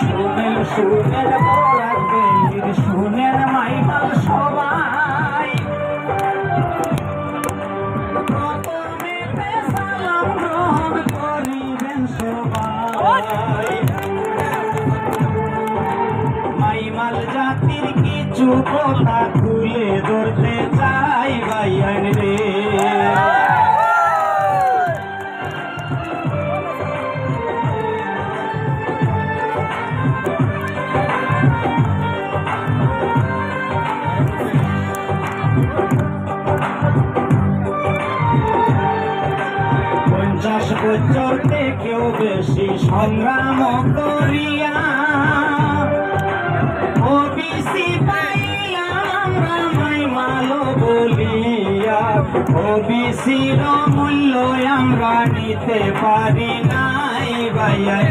শুনেন শুনেন বলার শুনেন মাইমাল সবাই। সালাম গ্রহণ করিবেন সবাই। মাইমাল জাতির কিছু কথা খুলে পঞ্চাশ বছর থেকেও বেশি সংগ্রাম করিয়া ওবিসি রামাই মালো বলিয়া। ওবিসির মূল্য আমরা নিতে পারি নাই ভাইয়ান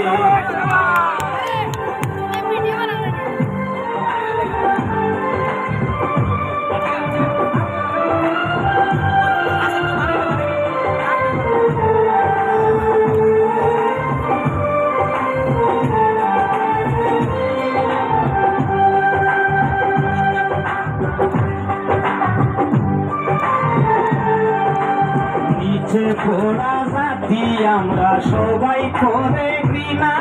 নিচে পড়া জাতি আমরা সবাই করে ঘৃণা।